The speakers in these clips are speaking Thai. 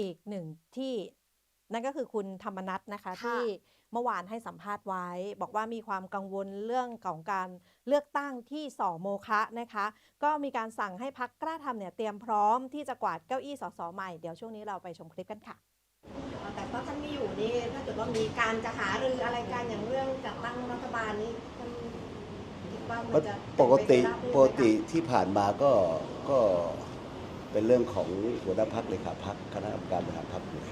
อีกหนึ่งที่นั่นก็คือคุณธรรมนัทนะคะค่ะที่เมื่อวานให้สัมภาษณ์ไว้ บอกว่ามีความกังวลเรื่องของการเลือกตั้งที่สอโมคะนะคะ ก็มีการสั่งให้พักกล้าทำเนี่ยเตรียมพร้อมที่จะกวาดเก้าอี้สสใหม่ เดี๋ยวช่วงนี้เราไปชมคลิปกันค่ะ แต่ก็ท่านไม่อยู่นี่ถ้าเกิดว่ามีการจะหารืออะไรกันอย่างเรื่องจัดตั้งรัฐบาลนี่ท่านคิดว่ามันจะปกติเป็นไปได้ไหมคะปกติที่ผ่านมาก็ก็ เป็นเรื่องของหัวหน้าพักเลขาพักคณะกรรมการบริหารพักอยู่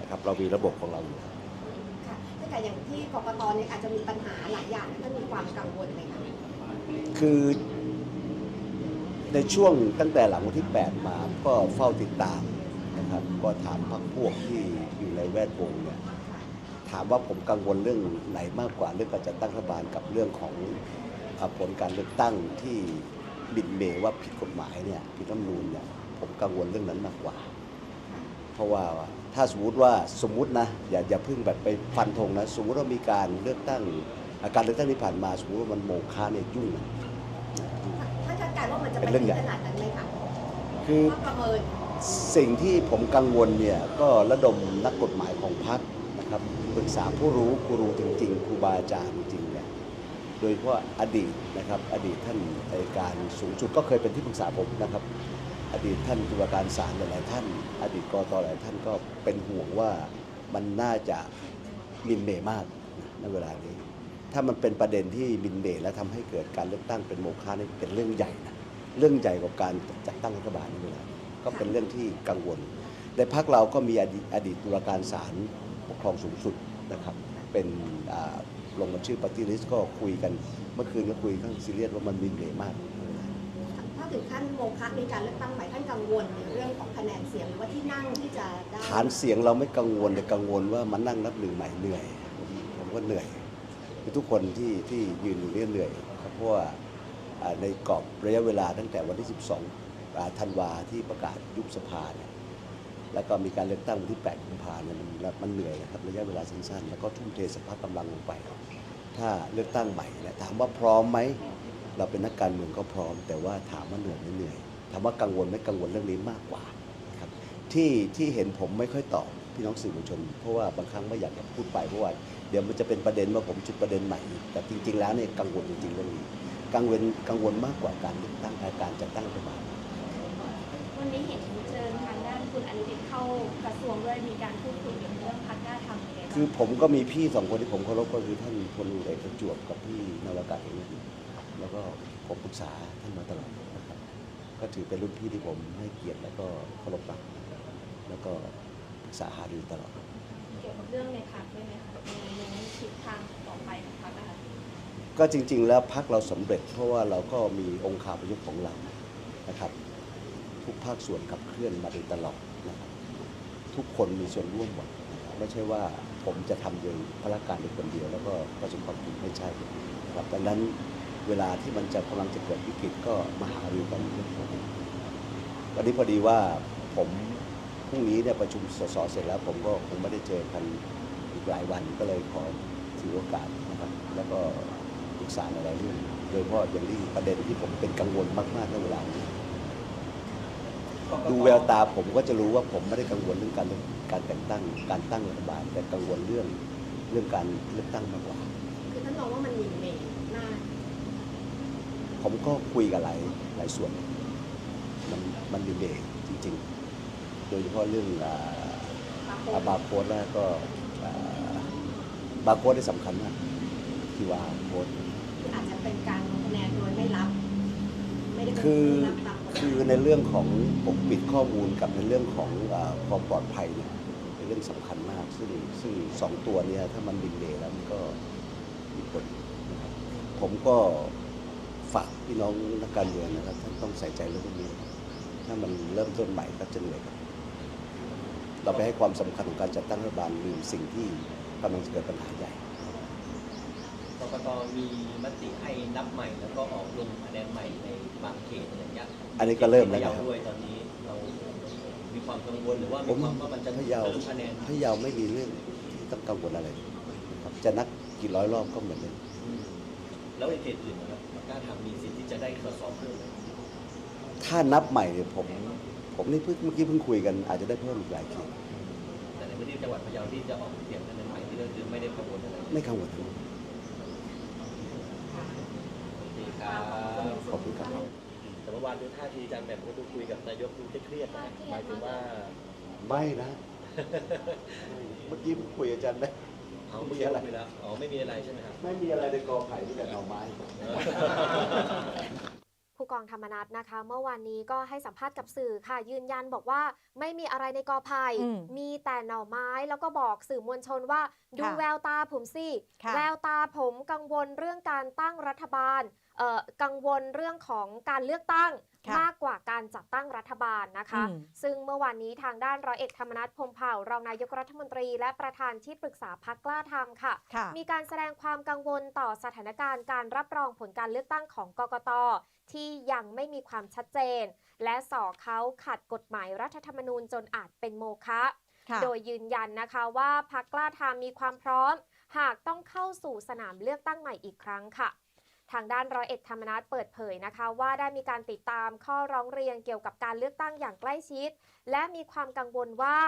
นะครับเรามีระบบของเราอยู่ค่ะถ้าเกิดอย่างที่กกตเนี่ยอาจจะมีปัญหาหลายอย่างท่านมีความกังวลไหมคะคือในช่วงตั้งแต่หลังวันที่ 8 มาก็เฝ้าติดตามนะครับก็ถามพักพวกที่อยู่ในแวดวงเนี่ยถามว่าผมกังวลเรื่องไหนมากกว่าเรื่องการจัดตั้งรัฐบาลกับเรื่องของผลการเลือกตั้งที่บิดเบว่าผิดกฎหมายเนี่ยผิดรัฐธรรมนูญเนี่ย ผมกังวลเรื่องนั้นมากกว่า เพราะว่าถ้าสมมติว่าสมมตินะอย่าอย่าเพิ่งแบบไปฟันธงนะ สมมติว่ามีการเลือกตั้งอ่าการเลือกตั้งที่ผ่านมาสมมติว่ามันโมฆะเนี่ยยุ่งนะท่านคาดการณ์ว่ามันจะเป็ไปนเรื่องถึใหญ่งขนาดนั้นไหมคะคือว่าประเมินสิ่งที่ผมกังวลเนี่ยก็ระดมนักกฎหมายของพรรคนะครับปรึกษาผู้รู้กูรูจริงๆครูบาอาจารย์จริงๆเนี่ยโดยเฉพาะอดีตนะครับอดีตท่านอัยการสูงสุดก็เคยเป็นที่ปรึกษาผมนะครับ อดีตท่านตุลาการศาลหลายท่าน อดีตกตหลายท่านก็เป็นห่วงว่ามันน่าจะมินเมมากในเวลานี้ ถ้ามันเป็นประเด็นที่มินเมและทำให้เกิดการเลือกตั้งเป็นโมฆะนี่เป็นเรื่องใหญ่นะเรื่องใหญ่กว่าการจัดตั้งรัฐบาลในเวลาก็เป็นเรื่องที่กังวลในพักเราก็มีอดีตอดีตตุลาการศาลปกครองสูงสุดนะครับเป็นลงมาชื่อปฏิริษีก็คุยกัน เมื่อคืนก็คุยกันซีเรียสว่ามันมินเมมาก ถึงขั้นโมฆะมีการเลือกตั้งใหม่ท่านกังวลในเรื่องของคะแนนเสียงหรือว่าที่นั่งที่จะได้ฐานเสียงเราไม่กังวลแต่กังวลว่ามันนั่งนับหนึ่งใหม่เหนื่อยผมก็เหนื่อยคือทุกคนที่ที่ยืนอยู่เนี่ยเหนื่อยครับเพราะว่าในกรอบระยะเวลาตั้งแต่วันที่ 12ธันวาที่ประกาศยุบสภาเนี่ยแล้วก็มีการเลือกตั้งวันที่ 8 กุมภาเนี่ยมันมันเหนื่อยนะครับระยะเวลาสั้นๆ แล้วก็ทุ่มเทสภาพกำลังลงไป ถ้าเลือกตั้งใหม่เนี่ยถามว่าพร้อมไหม เราเป็นนักการเมืองก็พร้อม แต่ว่าถามว่าเหนื่อยไหม่เหนื่อยถามว่ากังวลไหม่กังวลเรื่องนี้มากกว่านะครับที่ที่เห็นผมไม่ค่อยตอบพี่น้องสื่อมวลชน เพราะว่าบางครั้งไม่อยากจะพูดไปเพราะว่าเดี๋ยวมันจะเป็นประเด็นว่าผมจุดประเด็นใหม่อีกแต่จริง ๆ แล้วเนี่ยกังวลจริงๆเรื่องนี้กังวลกังวลมากกว่าการเลือกตั้งการจัดตั้งรัฐบาลวันนี้เห็นเชิญทางด้านคุณอนุทินเข้ากระทรวงด้วยมีการพูดคุยเกี่ยวกับเรื่องพักกล้าทำยังไงบ้างคือผมก็มีพี่สองคนที่ผมเคารพก็คือท่านพลเอกประจวบกับพี่นวากาศเอง แล้วก็ผมปรึกษาท่านมาตลอดนะครับ ก็ถือเป็นรุ่นพี่ที่ผมให้เกียรติแล้วก็เคารพรักแล้วก็ปรึกษาหารือตลอด เกี่ยวกับเรื่องในพักด้วยไหมคะในในทิศทางต่อไปของพักนะคะก็จริง ๆ แล้วพักเราสำเร็จ เพราะว่าเราก็มีองค์คาพยพของเรานะครับ ทุกภาคส่วนขับเคลื่อนมาโดยตลอดนะครับ ทุกคนมีส่วนร่วมหมดนะครับไม่ใช่ว่าผมจะทำโดยพละการเดียวคนเดียว แล้วก็ประสบความสำเร็จไม่ใช่นะครับดังนั้น เวลาที่มันจะกำลังจะเกิดวิกฤตก็มาหารือกันเรื่องพวกนี้วันนี้พอดีว่าผมพรุ่งนี้เนี่ยประชุมสสเสร็จแล้ว ผมก็คงไม่ได้เจอกันอีกหลายวันก็เลยขอถือโอกาสนะครับ แล้วก็ปรึกษาหลายๆเรื่องโดยเฉพาะอย่างที่ประเด็นที่ผมเป็นกังวลมากๆในเวลานี้ดูแววตาผมก็จะรู้ว่าผมไม่ได้กังวลเรื่องการการแต่งตั้ง การตั้งรัฐบาลแต่กังวลเรื่องเรื่องการเลือกตั้งมากกว่า คือท่านมองว่ามันหมิ่นเหม่มาก ผมก็คุยกับหลายหลายส่วน มันมันดีเบตจริงๆ โดยเฉพาะเรื่องอ่าบางคนอ่าบาร์โค้ดแล้วก็อ่าบาร์โค้ดที่สำคัญมากที่ว่าโค้ดอาจจะเป็นการลงคะแนนโดยไม่รับไม่ได้เป็นคือรับตามกฎหมายคือในเรื่องของปกปิดข้อมูลกับในเรื่องของอาความปลอดภัยเนี่ยเป็นเรื่องสำคัญมาก ซึ่งซึ่งสองตัวเนี้ถ้ามันบินเดแล้วมันก็มีผลนะครับผมก็ ฝากพี่น้องนักการเมืองนะครับท่านต้องใส่ใจเรื่องพวกนี้นะครับถ้ามันเริ่มต้นใหม่ก็จะเหนื่อยครับ เราไปให้ความสำคัญของการจัดตั้งรัฐบาลลืมสิ่งที่กำลังจะเกิดปัญหาใหญ่ กกตมีมติให้นับใหม่แล้วก็ออกลงคะแนนใหม่ในบางเขตอย่างเงี้ยอันนี้ก็เริ่มแล้วพะนะเยาครับ ด้วยตอนนี้เรามีความกังวลหรือว่าผมีมความว่ามันจะพะเยาเพิ่มคะแนน พะเยาไม่มีเรื่องที่ต้องกังวลอะไรครับจะนักกี่ร้อยรอบก็เหมือนเดิมอืม แล้วในเขตอื่นนะครับกล้าทำมีสิทธิ์ที่จะได้สสเพิ่มไหมถ้านับใหม่เนี่ยผมผมนี่เพิ่งเมื่อกี้เพิ่งคุยกันอาจจะได้เพิ่มอีกหลายเขตแต่ในพื้นที่จังหวัดพะเยาที่จะออกเสียงคะแนนใหม่ที่ก็คือไม่ได้กังวลอะไรไม่กังวลทั้งหมดดีครับขอบคุณครับแต่เมื่อวานดูท่าทีอาจารย์แบบก็ดูคุยกับนายกดูเครียดๆนะหมายถึงว่า ไม่นะ เมื่อกี้เพิ่งคุยกับอาจารย์ได้ เอาไม่มีอะไรแล้ว อ๋อ ไม่มีอะไรใช่ไหมครับ ไม่มีอะไรในกอไผ่ที่แต่หน่อไม้ ผู้กองธรรมนัฐนะคะ เมื่อวานนี้ก็ให้สัมภาษณ์กับสื่อค่ะ ยืนยันบอกว่าไม่มีอะไรในกอไผ่อืมมีแต่หน่อไม้แล้วก็บอกสื่อมวลชนว่า ดูค่ะแววตาผมสิค่ะแววตาผมกังวลเรื่องการตั้งรัฐบาลเอ่อกังวลเรื่องของการเลือกตั้งค่ะมากกว่าการจัดตั้งรัฐบาลนะคะอืมซึ่งเมื่อวานนี้ทางด้านร้อยเอกธรรมนัฐพรหมเผ่ารองนายกรัฐมนตรี และประธานที่ปรึกษาพักกล้าทำค่ะค่ะมีการแสดงความกังวลต่อสถานการณ์การรับรองผลการเลือกตั้งของกกต ที่ยังไม่มีความชัดเจน และส่อเขาขัดกฎหมายรัฐธรรมนูญจนอาจเป็นโมฆะค่ะโดยยืนยันนะคะว่าพักกล้าทำมีความพร้อม หากต้องเข้าสู่สนามเลือกตั้งใหม่อีกครั้งค่ะ ทางด้านร้อยเอกธรรมนัฐเปิดเผยนะคะ ว่าได้มีการติดตามข้อร้องเรียนเกี่ยวกับการเลือกตั้งอย่างใกล้ชิด และมีความกังวลว่า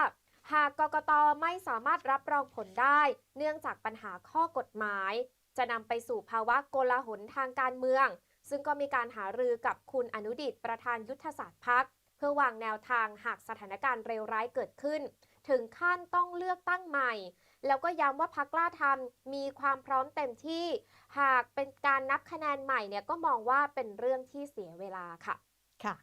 หากกกตไม่สามารถรับรองผลได้ เนื่องจากปัญหาข้อกฎหมาย จะนำไปสู่ภาวะโกลาหลทางการเมือง ซึ่งก็มีการหารือกับคุณอนุดิตประธานยุทธศาสตร์พักเพื่อวางแนวทางหากสถานการณ์เลวร้ายเกิดขึ้น ถึงขั้นต้องเลือกตั้งใหม่ แล้วก็ย้ำว่าพักกล้าทำมีความพร้อมเต็มที่ หากเป็นการนับคะแนนใหม่เนี่ยก็มองว่าเป็นเรื่องที่เสียเวลาค่ะ ค่ะ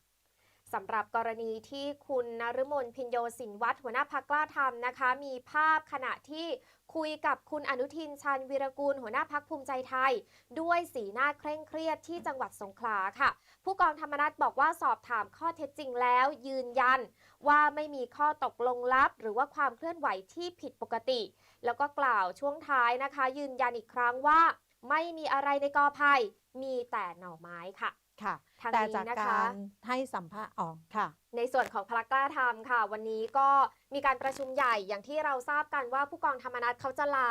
สำหรับกรณีที่คุณนฤมลพินโยสินวัฒน์หัวหน้าพักกล้าทำนะคะ มีภาพขณะที่คุยกับคุณอนุทินชาญวีรกูล หัวหน้าพักภูมิใจไทย ด้วยสีหน้าเคร่งเครียดที่จังหวัดสงขลาค่ะ ผู้กองธรรมนัฐบอกว่าสอบถามข้อเท็จจริงแล้ว ยืนยัน ว่าไม่มีข้อตกลงลับ หรือว่าความเคลื่อนไหวที่ผิดปกติ แล้วก็กล่าวช่วงท้ายนะคะ ยืนยันอีกครั้งว่า ไม่มีอะไรในกอไผ่มีแต่หน่อไม้ค่ะ ค่ะทางแต่นี้จากนะคะการให้สัมภาษณ์อ๋อค่ะ ในส่วนของพลักกล้าทำค่ะ วันนี้ก็มีการประชุมใหญ่อย่างที่เราทราบกันว่าผู้กองธรรมนัฐเขาจะลา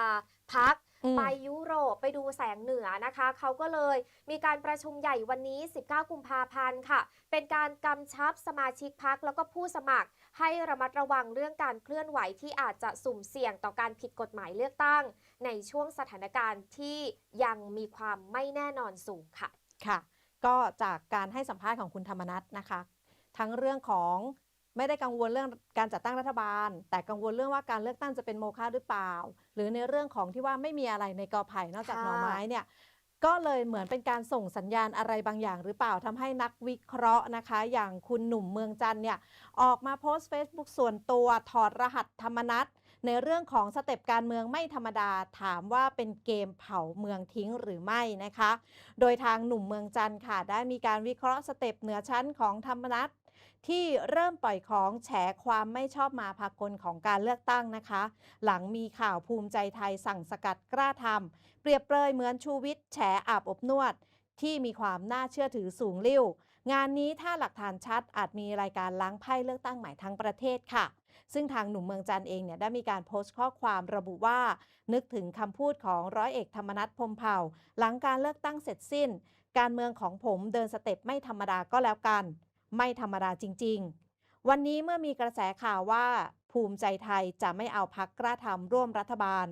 พัก อืม ไปยุโรปไปดูแสงเหนือนะคะ เขาก็เลยมีการประชุมใหญ่วันนี้ 19 กุมภาพันธ์ค่ะ เป็นการกำชับสมาชิกพักแล้วก็ผู้สมัคร ให้ระมัดระวังเรื่องการเคลื่อนไหวที่อาจจะสุ่มเสี่ยงต่อการผิดกฎหมายเลือกตั้ง ในช่วงสถานการณ์ที่ยังมีความไม่แน่นอนสูงค่ะ ค่ะ ก็จากการให้สัมภาษณ์ของคุณธรรมนัฐนะคะ ทั้งเรื่องของไม่ได้กังวลเรื่องการจัดตั้งรัฐบาล แต่กังวลเรื่องว่าการเลือกตั้งจะเป็นโมฆะหรือเปล่า หรือในเรื่องของที่ว่าไม่มีอะไรในกอไผ่นอกจากค่ะหน่อไม้เนี่ยก็เลยเหมือนเป็นการส่งสัญญาณอะไรบางอย่างหรือเปล่าทำให้นักวิเคราะห์นะคะ อย่างคุณหนุ่มเมืองจันทร์เนี่ยออกมาโพสต์ Facebook ส่วนตัวถอดรหัสธรรมนัฐ ในเรื่องของสเต็ปการเมืองไม่ธรรมดาถามว่าเป็นเกมเผาเมืองทิ้งหรือไม่นะคะ โดยทางหนุ่มเมืองจันทร์ค่ะ ได้มีการวิเคราะห์สเต็ปเหนือชั้นของธรรมนัตที่เริ่มปล่อยของแฉความไม่ชอบมาพากลของการเลือกตั้งนะคะ หลังมีข่าวภูมิใจไทยสั่งสกัดกล้าทำเปรียบเปรยเหมือนชูวิทย์แฉอาบอบนวด ที่มีความน่าเชื่อถือสูงลิ่วงานนี้ถ้าหลักฐานชัดอาจมีรายการล้างไพ่เลือกตั้งใหม่ทั้งประเทศค่ะ ซึ่งทางหนุ่มเมืองจันทร์เองเนี่ยได้มีการโพสต์ข้อความระบุว่า นึกถึงคำพูดของร้อยเอกธรรมนัฐพมเผ่า หลังการเลือกตั้งเสร็จสิ้น การเมืองของผมเดินสเต็ปไม่ธรรมดาก็แล้วกัน ไม่ธรรมดาจริง ๆ วันนี้เมื่อมีกระแสข่าวว่าภูมิใจไทยจะไม่เอาพักกล้าทำร่วมรัฐบาล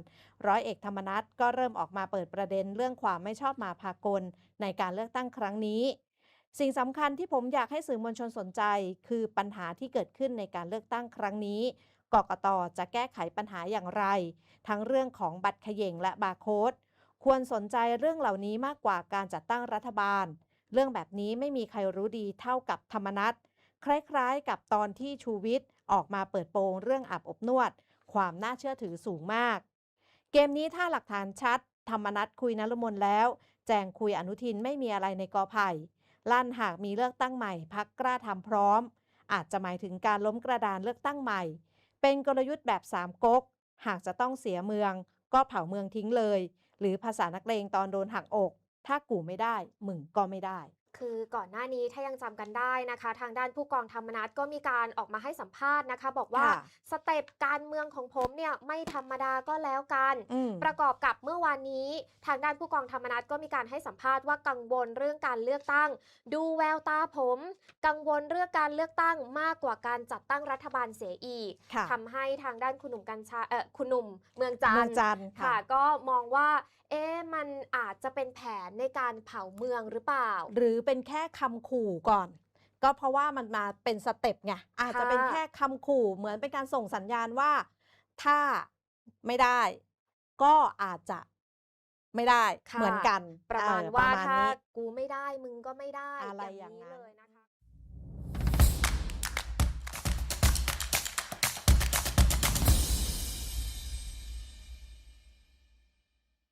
ร้อยเอกธรรมนัฐก็เริ่มออกมาเปิดประเด็นเรื่องความไม่ชอบมาพากลในการเลือกตั้งครั้งนี้ สิ่งสำคัญที่ผมอยากให้สื่อมวลชนสนใจ คือปัญหาที่เกิดขึ้นในการเลือกตั้งครั้งนี้กกตจะแก้ไขปัญหาอย่างไร ทั้งเรื่องของบัตรเขย่งและบาร์โค้ดควรสนใจเรื่องเหล่านี้มากกว่าการจัดตั้งรัฐบาล เรื่องแบบนี้ไม่มีใครรู้ดีเท่ากับธรรมนัตคล้ายๆ กับตอนที่ชูวิทย์ออกมาเปิดโปงเรื่องอาบอบนวด ความน่าเชื่อถือสูงมาก เกมนี้ถ้าหลักฐานชัด ธรรมนัตคุยนรมนแล้ว แจงคุยอนุทินไม่มีอะไรในกอไผ่ ลั่นหากมีเลือกตั้งใหม่พักกล้าทำพร้อม อาจจะหมายถึงการล้มกระดานเลือกตั้งใหม่ เป็นกลยุทธ์แบบสามก๊ก หากจะต้องเสียเมือง ก็เผาเมืองทิ้งเลย หรือภาษานักเลงตอนโดนหักอก ถ้ากูไม่ได้ มึงก็ไม่ได้ คือก่อนหน้านี้ถ้ายังจำกันได้นะคะ ทางด้านผู้กองธรรมนัฐก็มีการออกมาให้สัมภาษณ์นะคะ บอกว่าค่ะสเต็ปการเมืองของผมเนี่ยไม่ธรรมดาก็แล้วกันอืมประกอบกับเมื่อวานนี้ ทางด้านผู้กองธรรมนัฐก็มีการให้สัมภาษณ์ว่ากังวลเรื่องการเลือกตั้ง ดูแววตาผม กังวลเรื่องการเลือกตั้งมากกว่าการจัดตั้งรัฐบาลเสียอีกค่ะทำให้ทางด้านคุณหนุ่มกัญชาเออคุณหนุ่มเมืองจันทเมืองร์จันทร์ค่ะค่ะ ก็มองว่าเอ๊ะมันอาจจะเป็นแผนในการเผาเมืองหรือเปล่าหรือเป็นแค่คำขู่ก่อน ก็เพราะว่ามันมาเป็นสเต็ปไงอาจจะเป็นแค่คำขู่เหมือนเป็นการส่งสัญญาณว่า ถ้าไม่ได้ ก็อาจจะไม่ได้ค่ะเหมือนกันประมาณเออว่าประมาณถ้านี้กูไม่ได้มึงก็ไม่ได้อะไรอย่างนั้นเลยนะคะ